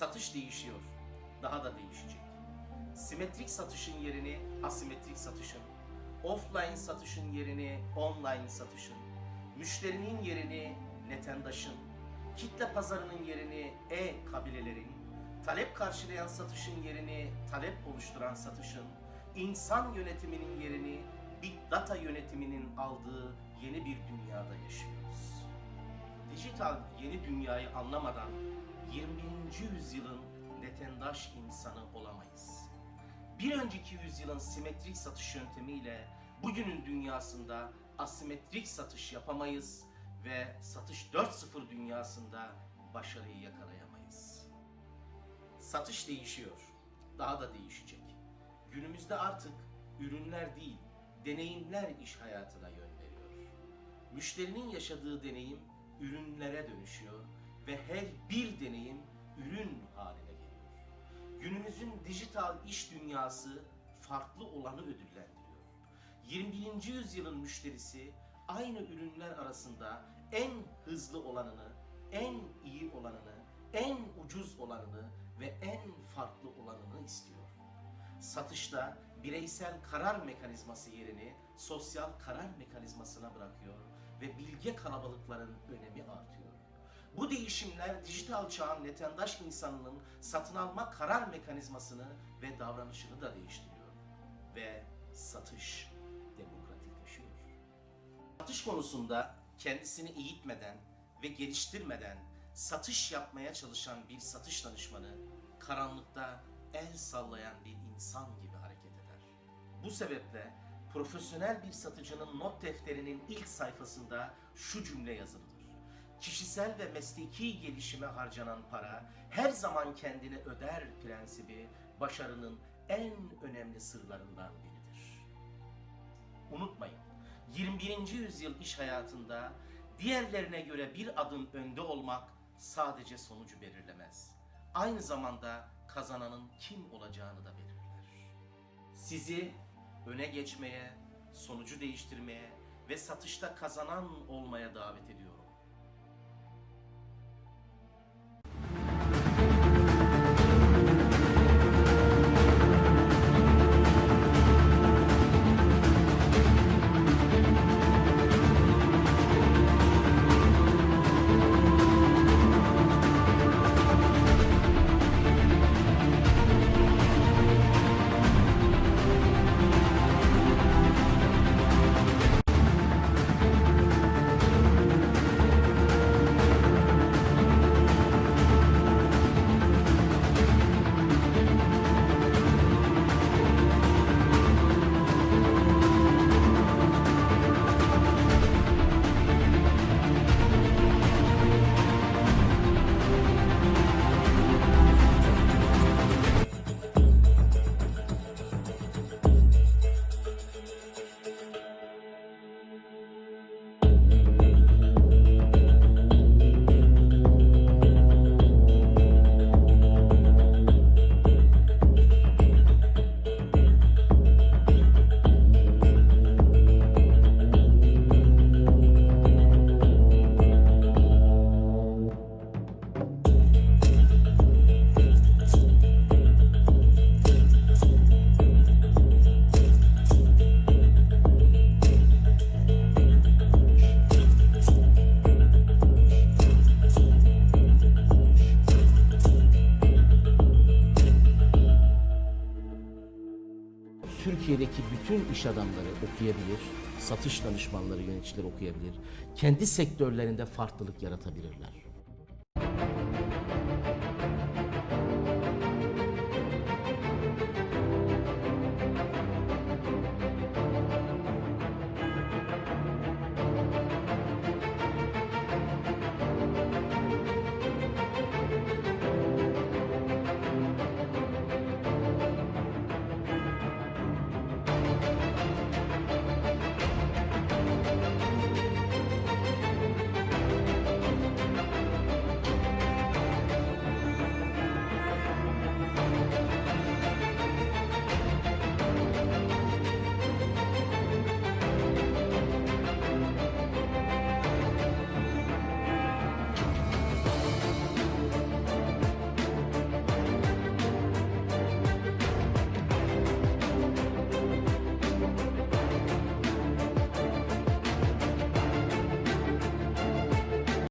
Satış değişiyor. Daha da değişecek. Simetrik satışın yerini asimetrik satışın, offline satışın yerini online satışın, müşterinin yerini netendaşın, kitle pazarının yerini e-kabilelerin, talep karşılayan satışın yerini talep oluşturan satışın, insan yönetiminin yerini big data yönetiminin aldığı yeni bir dünyada yaşıyoruz. Dijital yeni dünyayı anlamadan 21. yüzyılın netendaş insanı olamayız. Bir önceki yüzyılın simetrik satış yöntemiyle bugünün dünyasında asimetrik satış yapamayız ve satış 4.0 dünyasında başarıyı yakalayamayız. Satış değişiyor. Daha da değişecek. Günümüzde artık ürünler değil, deneyimler iş hayatına yön veriyor. Müşterinin yaşadığı deneyim ürünlere dönüşüyor ve her bir deneyim ürün haline geliyor. Günümüzün dijital iş dünyası farklı olanı ödüllendiriyor. 21. yüzyılın müşterisi aynı ürünler arasında en hızlı olanını, en iyi olanını, en ucuz olanını ve en farklı olanını istiyor. Satışta bireysel karar mekanizması yerini sosyal karar mekanizmasına bırakıyor ve bilge kalabalıkların önemi artıyor. Bu değişimler dijital çağın netendaş insanının satın alma karar mekanizmasını ve davranışını da değiştiriyor. Ve satış demokratikleşiyor. Satış konusunda kendisini eğitmeden ve geliştirmeden satış yapmaya çalışan bir satış danışmanı karanlıkta el sallayan bir insan gibi hareket eder. Bu sebeple profesyonel bir satıcının not defterinin ilk sayfasında şu cümle yazılıdır. Kişisel ve mesleki gelişime harcanan para her zaman kendini öder prensibi başarının en önemli sırlarından biridir. Unutmayın, 21. yüzyıl iş hayatında diğerlerine göre bir adım önde olmak sadece sonucu belirlemez. Aynı zamanda kazananın kim olacağını da belirler. Sizi öne geçmeye, sonucu değiştirmeye ve satışta kazanan olmaya davet ediyorum. Türkiye'deki bütün iş adamları okuyabilir, satış danışmanları, yöneticileri okuyabilir, kendi sektörlerinde farklılık yaratabilirler.